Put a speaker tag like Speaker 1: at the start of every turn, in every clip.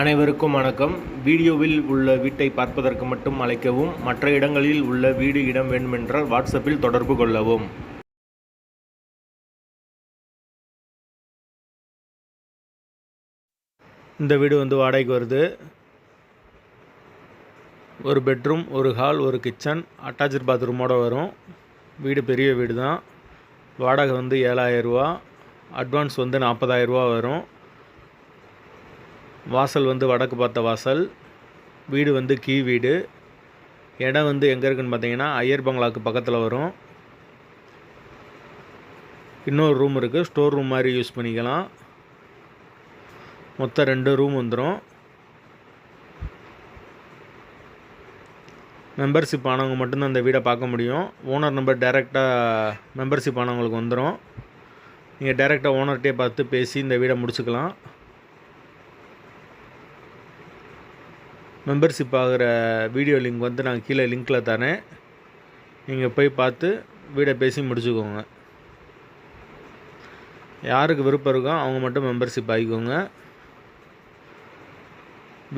Speaker 1: அனைவருக்கும் வணக்கம். வீடியோவில் உள்ள வீட்டை பார்ப்பதற்கு மட்டும் அழைக்கவும் மற்ற இடங்களில் உள்ள வீடு இடம் வேண்டுமென்றால் வாட்ஸ்அப்பில் தொடர்பு கொள்ளவும். இந்த வீடு வந்து வாடகைக்கு வருது. ஒரு பெட்ரூம் ஒரு ஹால் ஒரு கிச்சன் அட்டாச்சு பாத்ரூமோடு வரும். வீடு பெரிய வீடு தான் வாடகை வந்து ஏழாயிரரூவா அட்வான்ஸ் வந்து நாற்பதாயிரரூவா வரும். வாசல் வந்து வடக்கு பார்த்த வாசல் வீடு வந்து கீ வீடு. இடம் வந்து எங்கே இருக்குன்னு பார்த்தீங்கன்னா ஐயர் பங்களாக்கு பக்கத்தில் வரும். இன்னொரு ரூம் இருக்குது ஸ்டோர் ரூம் மாதிரி யூஸ் பண்ணிக்கலாம். மொத்தம் ரெண்டு ரூம் வந்துடும் மெம்பர்ஷிப் ஆனவங்க மட்டும்தான் இந்த வீடை பார்க்க முடியும். ஓனர் நம்பர் டைரெக்டாக மெம்பர்ஷிப் ஆனவங்களுக்கு வந்துடும் நீங்கள் டைரெக்டாக ஓனர்கிட்டே பார்த்து பேசி இந்த வீடை முடிச்சுக்கலாம். மெம்பர்ஷிப் ஆகிற வீடியோ லிங்க் வந்து நான் கீழே லிங்க்கில் தரேன். நீங்கள் போய் பார்த்து வீடை பேசி முடிச்சுக்கோங்க. யாருக்கு விருப்பம் இருக்கோ அவங்க மட்டும் மெம்பர்ஷிப் ஆகிக்கோங்க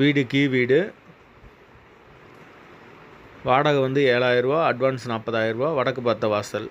Speaker 1: வீடு கீ வீடு. வாடகை வந்து ஏழாயிரரூவா அட்வான்ஸ் நாற்பதாயிரரூவா வடக்கு பார்த்த வாசல்.